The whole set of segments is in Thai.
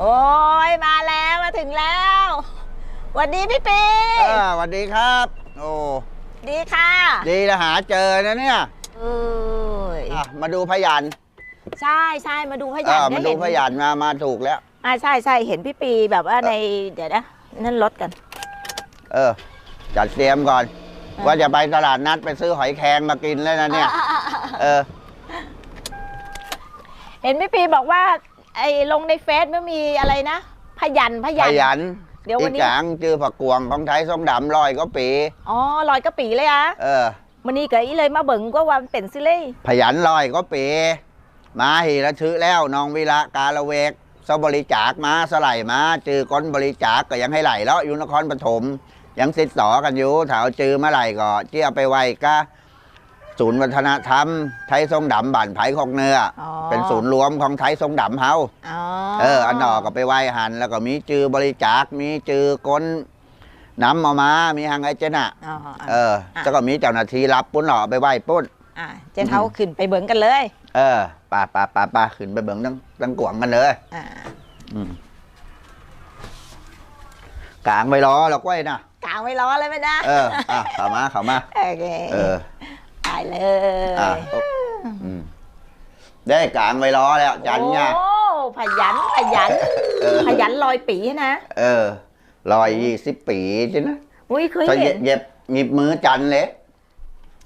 โอ้ยมาแล้วมาถึงแล้วสวัสดีพี่ปีเออสวัสดีครับ โอ้ดีค่ะดีนะหาเจอนะเนี่ยเอ้ยอะมาดูพยันใช่ใช่มาดูพเอยันอได้มาดูเห็นพยันมามาถูกแล้ว อ่าใช่ใช่เห็นพี่ปีแบบว่าในเดี๋ยวนะนั่นรถกัน เออ จัดเตรียมก่อนอะว่าจะไปตลาดนัดไปซื้อหอยแครงมากินแล้วนะเนี่ยเออ เห็นพี่ปีบอกว่า ไอ้ลงในเฟซไม่มีอะไรนะ พยันพพยันยันเดี๋ยววันนี้อีกอย่างจือผักกวงของไทยส้มดำลอยก็ปี อ๋อลอยกระปีเลยอะเออ มันนี่เกดอีเลยมาเบิ่งก็ว่ามันเป็นซิเล่พยันลอยก็ปีมาหีละชื้อแล้วน้องวิระกาละเวกเสาบริจาคมาสไลด์มาจือก้นบริจาคก็ยังให้ไหลแล้วอยู่นครปฐมยังติดต่อกันอยู่ถาวจือเมื่อไหร่ก็เจี้ยไปไว้ก็ ศูนย์วัฒนธรรม ไทยทรงดำบ้านไผ่ของเนื้อออ๋อเป็นศูนย์รวมของไทยทรงดำเฮาอ๋อเอออันนอกก็ไปไหว้หัน แล้วก็มีจือบริจาค มีจือก้นน้ำมามามีหังไอเจน่ะอ๋อเออแล้วก็มีเจ้าหน้าที่รับปุ้นหล่อไปไหว้ปุ้น อะเจ๊เท้าขึ้นไปเบิ่งกันเลยเออปาปาปาปาขึ้นไปเบิ่งตั้งตั้งกวางกันเลย อ่าอืมกลางไปรอหรอกไว้นะกลางไว้รอเลยไหมนะ เออ อะเข้ามาเข้ามา โอเค เออ ตายเลอะยอืมได้กลางไปรอแล้วจันเนี่ยโอ้พยันพยันเออ พยันลอยปีนะเออรอยยี่สิบปีใช่นะอุ้ยเคยถ้าเห็นเย็บหยิบมือจันเลย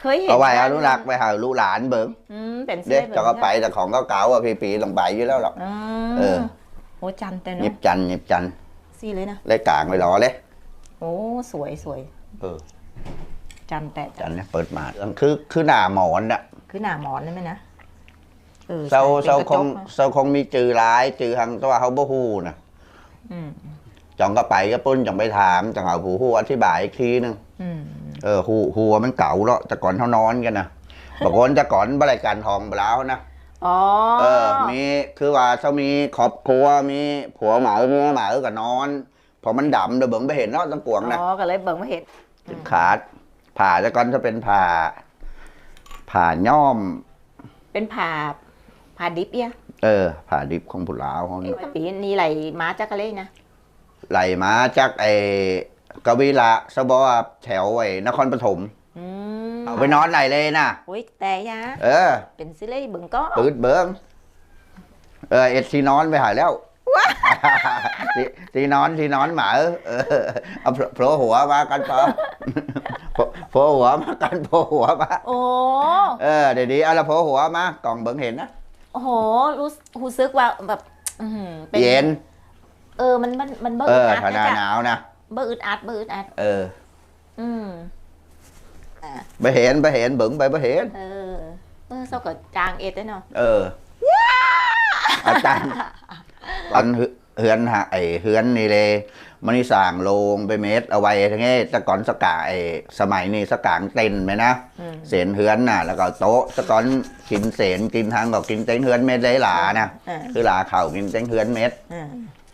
เคยเห็นเอาไว้อนุรักษ์ไปหาลูกหลานเบิ่งอืมเป็นเด็กแบบจะก็ไปแต่ของก็เก่าๆอะพี่ปีลงไปอยู่แล้วหรอก อืเออมโอ้จันแต่หยิเนาะบจันหยิบจันซี่เลยนะเลยกลางไปรอเลย โอ้สวยสวยเออ จันแต่จันเนี่ยเปิดมาคือคือหน้าหมอนอะคือหน้าหมอนเลยไหมนะเออเซาใช่เซาป็นกระคจงกนะเซาคงมีจือร้ายจือหังตัวเขาบ่ฮู้นะอืมจองก็ไปก็ปุ้นจังไปถามจังเอาผู้ฮู้อธิบายอีกทีนึงอืมเออฮู้ฮู้ว่ามันเก่าแล้วแต่ก่อนเขานอนกันนะบอกว่าแต่ก่อนบริการทองไปแล้วนะอ๋อเออ มีคือว่าเขามีครอบครัวมีผัวเหมาเมียเหมาก็นอนพอมันดำเดี๋ยวเบิ่งไปเห็นเนาะตั้งกวงนะอ๋อก็เลยเบิ่งไม่เห็นขาด ผ่าแต่ก่อนจะเป็นผ่า ผ่าย่อม เป็นผ่าผ่าดิบเอียเออ ผ่าดิบของผู้ลาวเขานี่ปีนี้ไหลมาจักกะเลยนะไหลมาจากไอ้กวีละสบอแถวไอ้นครปฐมอืมเอาไปนอนไหนเลยนะโอ้ยแต่ยาเออ เป็นซิเล่เบิ่งก็ปืดเบิ้งเออเอ็ดที่นอนไปหายแล้วที่ที่นอนที่นอนหมาเออเอาโผล่โผล่หัวมากันปะ โผล่โผล่หัวมากันโผล่หัวมาโอ้เออเดี๋ยวดีเอาละโผล่หัวมากล่องเบิ้งเห็นนะโอ้โหรู้สึกรู้สึกว่าแบบอื้อหือป็เย็น เออมันมันมันเบิ่งเออึอดอัดถ้าหน้านะหจ๊ะนาวนะเบิ่งอึดอัดเบิ่งอึดอัดเออ อืมไปเห็นไปเห็นเบิ้งไปไปเห็นเออเออเศร้ากับจางเอ็ดได้เนาะเอออาจารย์ตอน เฮือนหาไอเฮือนนี่เลยมันนี่สั่งโลงไปเม็ดเอาไว้ทั้งนี้แต่ก่อนสกาไอสมัยนี้สกางเต็นไหมนะอืมเสนเฮือนน่ะ แล้วก็โต๊ะแต่ก่อนกินเสนกินทางก็กินเต็นเฮือนเม็ดเลยหลานะอ่าคือหลาเข่ากินเต็นเฮือนเม็ดอ่า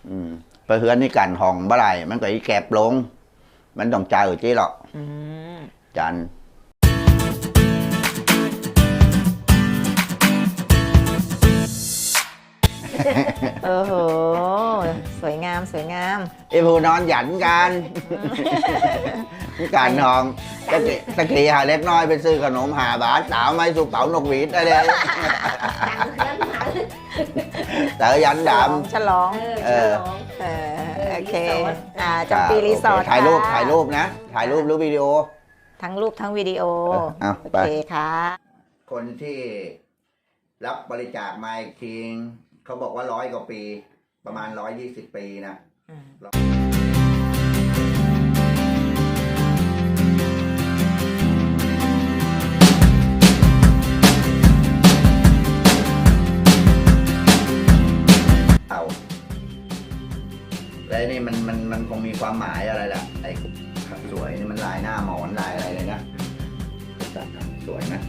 อืมไปเฮือนนี่กันห้องบ่ไรมันก็อีแกบลง มันต้องจ่ายอยู่จีหรอกอืมจัน โอ้โห สวยงามสวยงาม ไอ้ผู้นอนหยันกันการทองตะกี้ตะกี้หาเล็กน้อยไปซื้อขนมหาบาทสาวไม้สุกเต๋านกหวีดอะไรแต่ยันดำฉลองเออเออโอเคอ่าจำปีรีสอร์ทถ่ายรูปค่ะถ่ายรูปนะ ถ่ายรูปหรือวิดีโอ ทั้งรูปทั้งวิดีโอเออเอาโอไปเคค่ะ คนที่รับบริจาคมาอีกที เขาบอกว่าร้อยกว่าปี ประมาณร้อยยี่สิบปีนะเอาแล้วนี่มันมันมันคงมีความหมายอะไรล่ะ ไอ้สวยนี่มันลายหน้าหมอนลายอะไรเลยนะสวยนะ